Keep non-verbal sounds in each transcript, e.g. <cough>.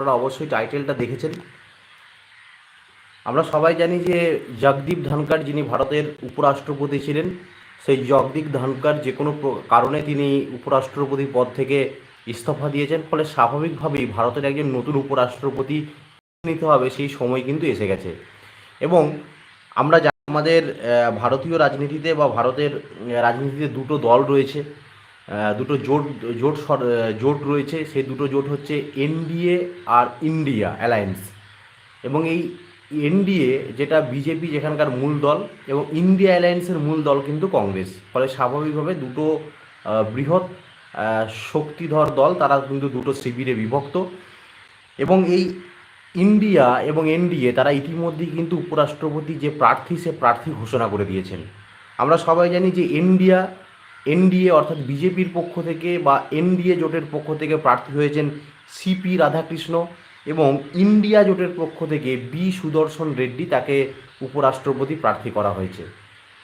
আপনারা অবশ্যই টাইটেলটা দেখেছেন। আমরা সবাই জানি যে জগদীপ ধনকার যিনি ভারতের উপরাষ্ট্রপতি ছিলেন, সেই জগদীপ ধনকর যে কোনো কারণে তিনি উপরাষ্ট্রপতি পদ থেকে ইস্তফা দিয়েছেন, ফলে স্বাভাবিকভাবেই ভারতের একজন নতুন উপরাষ্ট্রপতি নিতে হবে, সেই সময় কিন্তু এসে গেছে। এবং আমরা আমাদের ভারতীয় রাজনীতিতে বা ভারতের রাজনীতিতে দুটো দল রয়েছে। দুটো জোট জোট জোট রয়েছে। সেই দুটো জোট হচ্ছে এনডিএ আর ইন্ডিয়া অ্যালায়েন্স। এবং এই এনডিএ যেটা বিজেপি যেখানকার মূল দল এবং ইন্ডিয়া অ্যালায়েন্সের মূল দল কিন্তু কংগ্রেস। ফলে স্বাভাবিকভাবে দুটো বৃহৎ শক্তিধর দল তারা কিন্তু দুটো শিবিরে বিভক্ত। এবং এই ইন্ডিয়া এবং এনডিএ তারা ইতিমধ্যেই কিন্তু উপরাষ্ট্রপতি যে প্রার্থী সে প্রার্থী ঘোষণা করে দিয়েছেন। আমরা সবাই জানি যে ইন্ডিয়া এনডিএ অর্থাৎ বিজেপির পক্ষ থেকে বা এনডিএ জোটের পক্ষ থেকে প্রার্থী হয়েছেন সিপি রাধাকৃষ্ণ এবং ইন্ডিয়া জোটের পক্ষ থেকে বি সুদর্শন রেড্ডি, তাকে উপরাষ্ট্রপতি প্রার্থী করা হয়েছে।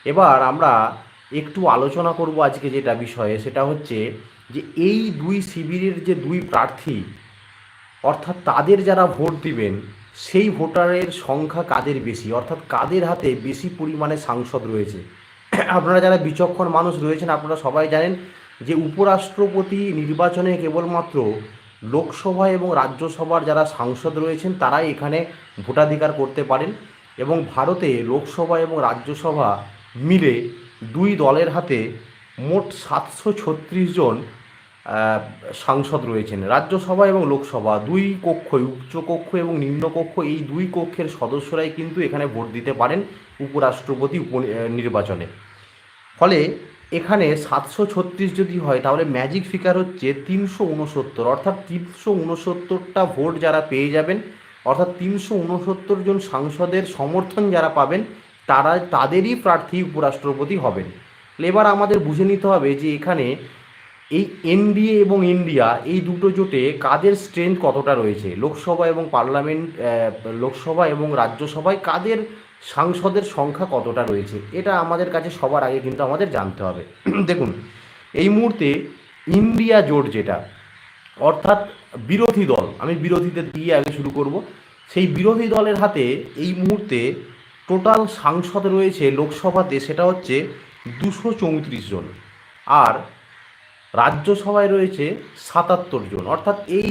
এবার আমরা একটু আলোচনা করব আজকে যেটা বিষয়ে, সেটা হচ্ছে যে এই দুই শিবিরের যে দুই প্রার্থী, অর্থাৎ তাদের যারা ভোট দিবেন, সেই ভোটারের সংখ্যা কাদের বেশি? অর্থাৎ কাদের হাতে বেশি পরিমাণে সাংসদ রয়েছে? <clears throat> আপনারা যারা বিচক্ষণ মানুষ রয়েছেন, আপনারা সবাই জানেন যে উপরাষ্ট্রপতি নির্বাচনে কেবলমাত্র লোকসভা এবং রাজ্যসভার যারা সাংসদ রয়েছেন, তারাই এখানে ভোটাধিকার করতে পারেন এবং ভারতে লোকসভা এবং রাজ্যসভা মিলে দুই দলের হাতে মোট সাতশো ছত্রিশ জন সাংসদ রয়েছেন। রাজ্যসভা এবং লোকসভা, দুই কক্ষই উচ্চ কক্ষ এবং নিম্নকক্ষ এই দুই কক্ষের সদস্যরাই কিন্তু এখানে ভোট দিতে পারেন উপরাষ্ট্রপতি উপ নির্বাচনে। ফলে এখানে সাতশো ছত্রিশ যদি হয়, তাহলে ম্যাজিক ফিগার হচ্ছে তিনশো উনসত্তর অর্থাৎ তিনশো উনসত্তরটা ভোট যারা পেয়ে যাবেন, অর্থাৎ তিনশো উনসত্তর জন সাংসদের সমর্থন যারা পাবেন, তারা, তাদেরই প্রার্থী উপরাষ্ট্রপতি হবেন। এবার আমাদের বুঝে নিতে হবে যে এখানে এই এনডিএ এবং ইন্ডিয়া এই দুটো জোটে কাদের স্ট্রেংথ কতটা রয়েছে? লোকসভা এবং পার্লামেন্ট লোকসভা এবং রাজ্যসভায় কাদের সাংসদের সংখ্যা কতটা রয়েছে, এটা আমাদের কাছে সবার আগে কিন্তু আমাদের জানতে হবে। <clears throat> দেখুন, এই মুহূর্তে ইন্ডিয়া জোট যেটা, অর্থাৎ বিরোধী দল, আমি বিরোধীদের দিয়ে আগে শুরু করব, সেই বিরোধী দলের হাতে এই মুহূর্তে টোটাল সাংসদ রয়েছে লোকসভাতে, সেটা হচ্ছে দুশো চৌত্রিশ জন, আর রাজ্যসভায় রয়েছে সাতাত্তর জন, অর্থাৎ এই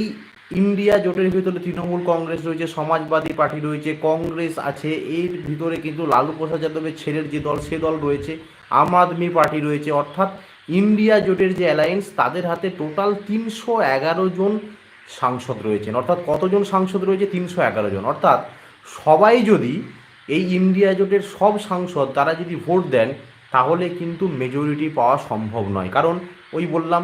ইন্ডিয়া জোটের ভিতরে তৃণমূল কংগ্রেস রয়েছে, সমাজবাদী পার্টি রয়েছে, কংগ্রেস আছে, এর ভিতরে কিন্তু লালু প্রসাদ যাদবের ছেলের যে দল, সে দল রয়েছে, আম আদমি পার্টি রয়েছে। অর্থাৎ ইন্ডিয়া জোটের যে অ্যালায়েন্স, তাদের হাতে টোটাল তিনশো এগারো জন সাংসদ রয়েছেন। অর্থাৎ কতজন সাংসদ রয়েছে? তিনশো এগারো জন। অর্থাৎ সবাই যদি এই ইন্ডিয়া জোটের সব সাংসদ, তারা যদি ভোট দেন, তাহলে কিন্তু মেজরিটি পাওয়া সম্ভব নয়। কারণ ওই বললাম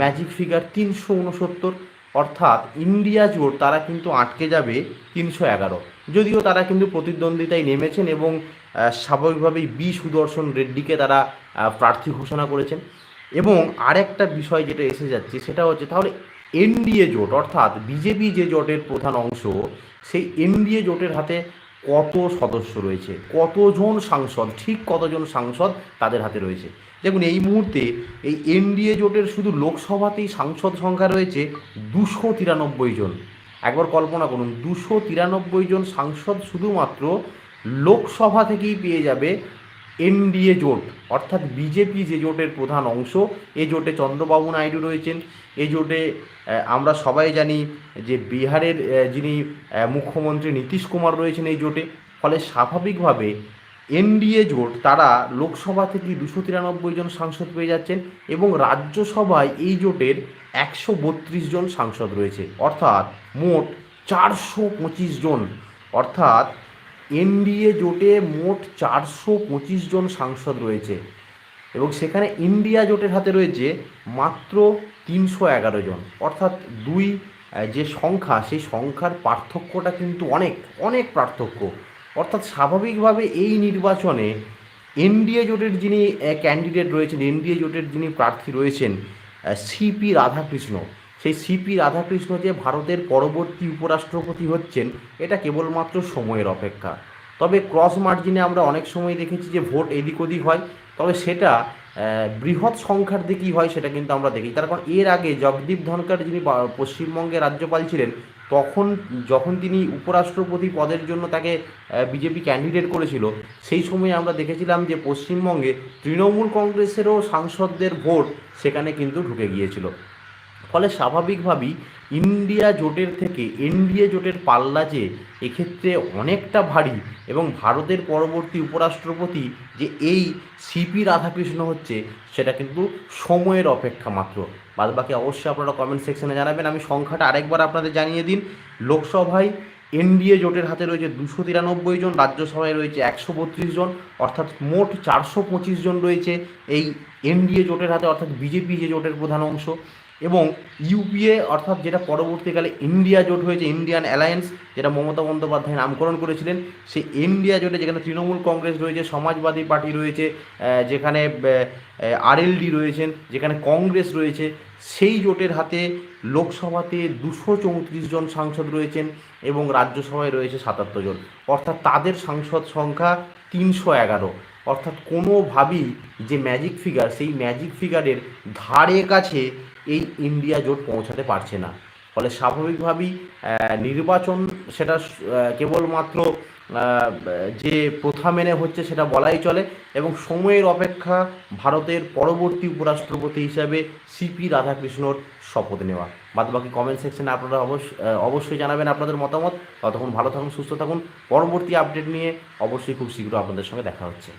ম্যাজিক ফিগার তিনশো উনসত্তর অর্থাৎ ইন্ডিয়া জোট তারা কিন্তু আটকে যাবে তিনশো এগারো। যদিও তারা কিন্তু প্রতিদ্বন্দ্বিতায় নেমেছেন এবং স্বাভাবিকভাবেই বি সুদর্শন রেড্ডিকে তারা প্রার্থী ঘোষণা করেছেন। এবং আরেকটা বিষয় যেটা এসে যাচ্ছে সেটা হচ্ছে তাহলে এনডিএ জোট অর্থাৎ বিজেপি যে জোটের প্রধান অংশ, সেই এনডিএ জোটের হাতে কত সদস্য রয়েছে, কতজন সাংসদ, ঠিক কতজন সাংসদ তাদের হাতে রয়েছে। দেখুন, এই মুহূর্তে এই এনডিএ জোটের শুধু লোকসভাতেই সাংসদ সংখ্যা রয়েছে দুশো তিরানব্বই জন। একবার কল্পনা করুন, দুশো তিরানব্বই জন সাংসদ শুধুমাত্র লোকসভা থেকেই পেয়ে যাবে এনডিএ জোট, অর্থাৎ বিজেপি যে জোটের প্রধান অংশ এই জোটে চন্দ্রবাবু নাইডু রয়েছেন। এই জোটে আমরা সবাই জানি যে বিহারের যিনি মুখ্যমন্ত্রী নীতিশ কুমার রয়েছেন এই জোটে। ফলে স্বাভাবিকভাবে এনডিএ জোট, তারা লোকসভা থেকে দুশো তিরানব্বই জন সাংসদ পেয়ে যাচ্ছেন এবং রাজ্যসভায় এই জোটের একশো বত্রিশ জন সাংসদ রয়েছে। অর্থাৎ মোট চারশো পঁচিশ জন। অর্থাৎ এনডিএ জোটে মোট চারশো পঁচিশ জন সাংসদ রয়েছে এবং সেখানে ইন্ডিয়া জোটের হাতে রয়েছে মাত্র তিনশো এগারো জন। অর্থাৎ দুই যে সংখ্যা, সেই সংখ্যার পার্থক্যটা কিন্তু অনেক অনেক পার্থক্য। অর্থাৎ স্বাভাবিকভাবে এই নির্বাচনে এনডিএ জোটের যিনি ক্যান্ডিডেট রয়েছেন, এনডিএ জোটের যিনি প্রার্থী রয়েছেন সিপি রাধাকৃষ্ণ সেই সিপি রাধাকৃষ্ণ যে ভারতের পরবর্তী উপরাষ্ট্রপতি হচ্ছেন, এটা কেবলমাত্র সময়ের অপেক্ষা। তবে ক্রস মার্জিনে আমরা অনেক সময় দেখেছি যে ভোট এদিক ওদিক হয়, তবে সেটা বৃহৎ সংখ্যার দিকেই হয় সেটা কিন্তু আমরা দেখি। তার কারণ এর আগে জগদীপ ধনকার যিনি পশ্চিমবঙ্গের রাজ্যপাল ছিলেন, তখন যখন তিনি উপরাষ্ট্রপতি পদের জন্য তাকে বিজেপি ক্যান্ডিডেট করেছিল, সেই সময় আমরা দেখেছিলাম যে পশ্চিমবঙ্গে তৃণমূল কংগ্রেসেরও সাংসদদের ভোট সেখানে কিন্তু ঢুকে গিয়েছিল। ফলে স্বাভাবিকভাবেই ইন্ডিয়া জোটের থেকে এনডিএ জোটের পাল্লা যে এক্ষেত্রে অনেকটা ভারী এবং ভারতের পরবর্তী উপরাষ্ট্রপতি যে এই সিপি রাধাকৃষ্ণ হচ্ছে, সেটা কিন্তু সময়ের অপেক্ষা মাত্র। বাদ বাকি অবশ্যই আপনারা কমেন্ট সেকশনে জানাবেন। আমি সংখ্যাটা আরেকবার আপনাদের জানিয়ে দিন। লোকসভায় এনডিএ জোটের হাতে রয়েছে দুশো তিরানব্বই জন, রাজ্যসভায় রয়েছে একশো বত্রিশ জন, অর্থাৎ মোট চারশো পঁচিশ জন রয়েছে এই এনডিএ জোটের হাতে, অর্থাৎ বিজেপি যে জোটের প্রধান অংশ। এবং ইউপিএ অর্থাৎ যেটা পরবর্তীকালে ইন্ডিয়া জোট হয়েছে ইন্ডিয়ান অ্যালায়েন্স যেটা মমতা বন্দ্যোপাধ্যায় নামকরণ করেছিলেন, সেই ইন্ডিয়া জোটে যেখানে তৃণমূল কংগ্রেস রয়েছে, সমাজবাদী পার্টি রয়েছে যেখানে আরএলডি রয়েছেন, যেখানে কংগ্রেস রয়েছে, সেই জোটের হাতে লোকসভাতে দুশো চৌত্রিশ জন সাংসদ রয়েছেন এবং রাজ্যসভায় রয়েছে সাতাত্তর জন। অর্থাৎ তাদের সাংসদ সংখ্যা তিনশো এগারো। অর্থাৎ কোনোভাবেই যে ম্যাজিক ফিগার সেই ম্যাজিক ফিগারের ধারে কাছে এই ইন্ডিয়া জোট পৌঁছাতে পারছে না। ফলে স্বাভাবিকভাবেই নির্বাচন সেটা কেবলমাত্র যে প্রথা মেনে হচ্ছে সেটা বলাই চলে এবং সময়ের অপেক্ষা ভারতের পরবর্তী উপরাষ্ট্রপতি হিসাবে সিপি রাধাকৃষ্ণর শপথ নেওয়া। বাদ বাকি কমেন্ট সেকশনে আপনারা অবশ্যই অবশ্যই জানাবেন আপনাদের মতামত। ততক্ষণ ভালো থাকুন, সুস্থ থাকুন। পরবর্তী আপডেট নিয়ে অবশ্যই খুব শীঘ্র আপনাদের সঙ্গে দেখা হচ্ছে।